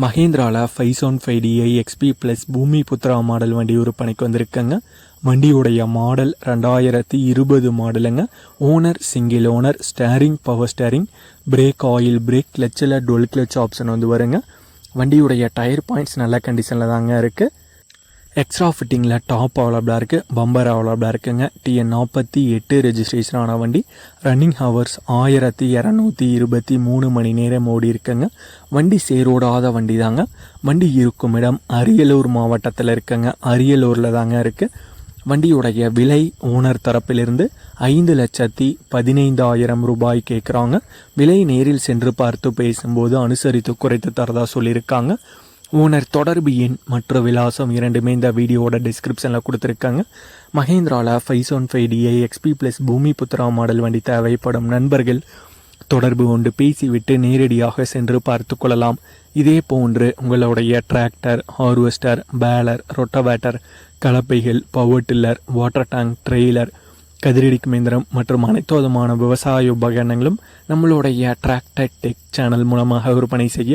மஹேந்திராவில் five five DI XP plus Bhoomi Putra model வண்டி விற்பனைக்கு வந்திருக்கேங்க. வண்டியுடைய மாடல் ரெண்டாயிரத்தி இருபது மாடலுங்க owner single owner steering power steering brake oil brake கிளச்சில் dual clutch option வந்து வருங்க. வண்டியுடைய டயர் பாயிண்ட்ஸ் நல்ல கண்டிஷனில் தாங்க இருக்குது எக்ஸ்ட்ரா ஃபிட்டிங்கில் டாப் அவைலபிளாக இருக்குது பம்பர் அவைலபிளாக இருக்குங்க. டிஎன் நாற்பத்தி எட்டு ரெஜிஸ்ட்ரேஷன் ஆன வண்டி ரன்னிங் ஹவர்ஸ் ஆயிரத்தி இரநூத்தி இருபத்தி மூணு மணி நேரம் ஓடி இருக்குங்க. வண்டி சேரோடாத வண்டி தாங்க வண்டி இருக்கும் இடம் அரியலூர் மாவட்டத்தில் இருக்குங்க. அரியலூரில் தாங்க இருக்குது வண்டியுடைய விலை ஓனர் தரப்பிலிருந்து ஐந்து லட்சத்தி பதினைந்தாயிரம் ரூபாய் கேட்குறாங்க விலை நேரில் சென்று பார்த்து பேசும்போது அனுசரித்து குறைத்து தரதா சொல்லியிருக்காங்க. ஓனர் தொடர்பு எண் மற்ற விலாசம் இரண்டுமே இந்த வீடியோவோட டிஸ்கிரிப்ஷனில் கொடுத்துருக்காங்க. மஹேந்திராவில் five seven five DI XP plus Bhoomi Putra model வண்டி தேவைப்படும் நண்பர்கள் தொடர்பு கொண்டு பேசிவிட்டு நேரடியாக சென்று பார்த்து கொள்ளலாம். இதே போன்று உங்களுடைய tractor harvester baler rotavator கலப்பைகள் power tiller water tank trailer கதிரடிக்கு இயந்திரம் மற்றும் அனைத்து விதமான விவசாய உபகரணங்களும் நம்மளுடைய டிராக்டர் டெக் சேனல் மூலமாக விற்பனை செய்ய